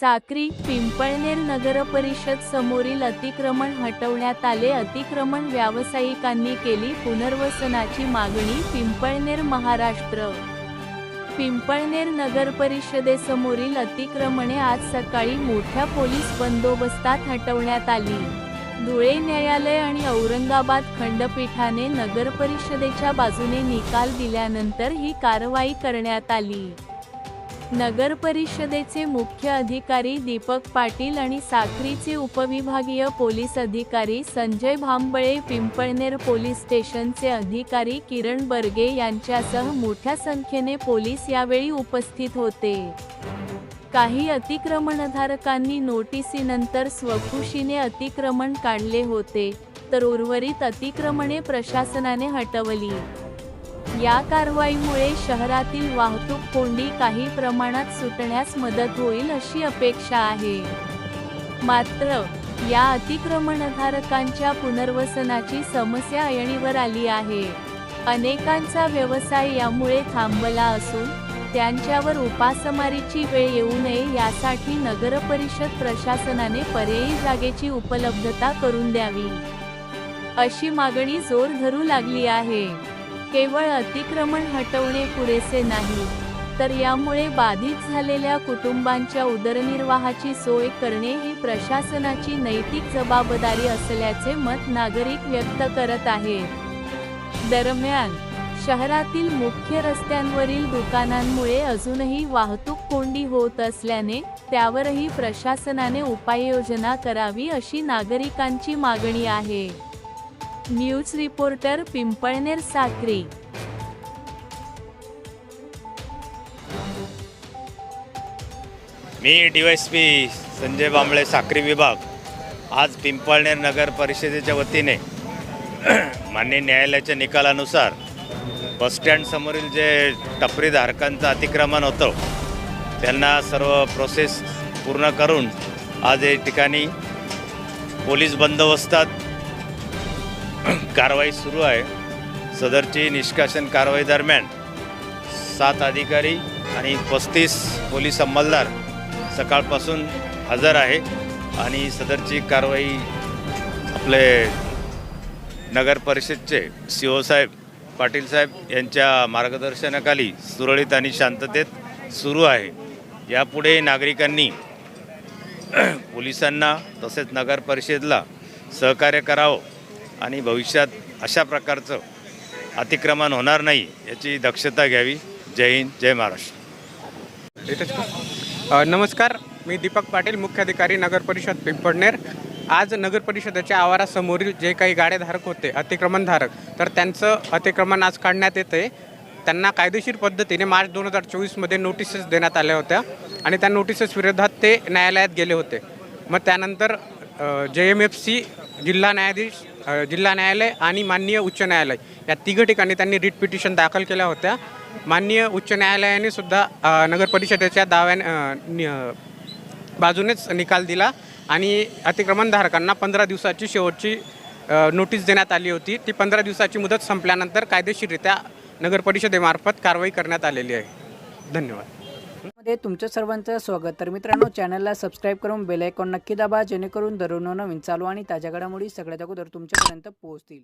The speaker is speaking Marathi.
साक्री पिंपळनेर नगर परिषद समोरील अतिक्रमण हटवण्यात आले. अतिक्रमण व्यावसायिकांनी केली पुनर्वसनाची मागणी पिंपळनेर महाराष्ट्र. पिंपळनेर नगर परिषदेसमोरील अतिक्रमणे आज सकाळी मोठ्या पोलीस बंदोबस्तात हटवण्यात आली. धुळे न्यायालय आणि औरंगाबाद खंडपीठाने नगर परिषदेच्या बाजूने निकाल दिल्यानंतर ही कारवाई करण्यात आली. नगर परिषदेचे मुख्य अधिकारी दीपक पाटील आणि साखरीचे उपविभागीय पोलीस अधिकारी संजय भांबळे पिंपळनेर पोलीस स्टेशनचे अधिकारी किरण बर्गे यांच्यासह मोठ्या संख्येने पोलीस यावेळी उपस्थित होते. काही अतिक्रमणधारकांनी नोटिसीनंतर स्वखुशीने अतिक्रमण काढले होते तर उर्वरित अतिक्रमणे प्रशासनाने हटवली. या कारवाईमुळे शहरातील वाहतूक कोंडी काही प्रमाणात सुटण्यास मदत होईल अशी अपेक्षा आहे. मात्र या अतिक्रमणधारकांच्या पुनर्वसनाची समस्या ऐणीवर आली आहे. अनेकांचा व्यवसाय यामुळे थांबला असून त्यांच्यावर उपासमारीची वेळ येऊ नये यासाठी नगरपरिषद प्रशासनाने पर्यायी जागेची उपलब्धता करून द्यावी. अशी मागणी जोर धरू लागली आहे. केवळ अतिक्रमण हटवणे पुरेसे नाही. तर यामुळे बाधित झालेल्या कुटुंबांच्या उदरनिर्वाहाची सोय करणे ही प्रशासनाची नैतिक जबाबदारी असल्याचे मत नागरिक व्यक्त करत आहेत. दरम्यान शहरातील मुख्य रस्त्यांवरील दुकानांमुळे अजूनही वाहतूक कोंडी होत असल्याने त्यावरही प्रशासनाने उपाययोजना करावी अशी नागरिकांची मागणी आहे. News reporter Pimpalner Sakri. मी D S P Sanjay Bambale Sakri विभाग. आज पिंपळनेर नगर परिषदेच्या वतीने मान्य न्यायालयाच्या निकालानुसार बसस्टँडसमोरील जे टपरीधारकांचं अतिक्रमण होतं त्यांना सर्व प्रोसेस पूर्ण करून आज या ठिकाणी पोलीस बंदोबस्तात कारवाई सुरू आहे. सदरची निष्कासन कारवाई दरम्यान सात अधिकारी आणि पस्तीस पोलीस अंमलदार सकाळपासून हजर आहे आणि सदरची कारवाई आपले नगर परिषदचे सी ओ साहेब पाटील साहेब यांच्या मार्गदर्शनाखाली सुरळीत आणि शांततेत सुरू आहे. यापुढे नागरिकांनी पोलिसांना तसेच नगर परिषदेला सहकार्य करावं आणि भविष्यात अशा प्रकारचं अतिक्रमण होणार नाही याची दक्षता घ्यावी. जय हिंद जय महाराष्ट्र. नमस्कार. मी दीपक पाटील मुख्याधिकारी नगर परिषद पिंपडनेर आज नगर परिषदेच्या आवारासमोरील जे काही गाड्याधारक होते अतिक्रमणधारक तर त्यांचं अतिक्रमण आज काढण्यात येते त्यांना कायदेशीर पद्धतीने मार्च दोन हजार चोवीसमध्ये नोटिसेस देण्यात आल्या होत्या आणि त्या नोटिसेस विरोधात ते न्यायालयात गेले होते. मग त्यानंतर जे एम एफ सी जिल्हा न्यायाधीश जिल्हा न्यायालय आणि माननीय उच्च न्यायालय या तिघ ठिकाणी त्यांनी रिट पिटिशन दाखल केल्या होत्या. माननीय उच्च न्यायालयाने सुद्धा नगर परिषदेच्या दाव्याने नि- बाजूनेच निकाल दिला. आणि अतिक्रमणधारकांना पंधरा दिवसाची शेवटची नोटीस देण्यात आली होती. ती पंधरा दिवसाची मुदत संपल्यानंतर कायदेशीररित्या नगर परिषदेमार्फत कारवाई करण्यात आलेली आहे. धन्यवाद. मध्ये तुमचं सर्वांचं स्वागत. तर मित्रांनो चॅनलला सबस्क्राईब करून बेल आयकॉन नक्की दाबा जेणेकरून दररोज नवीन चालू आणि ताज्या घडामोडी सगळ्यात अगोदर तुमच्यापर्यंत पोहोचतील.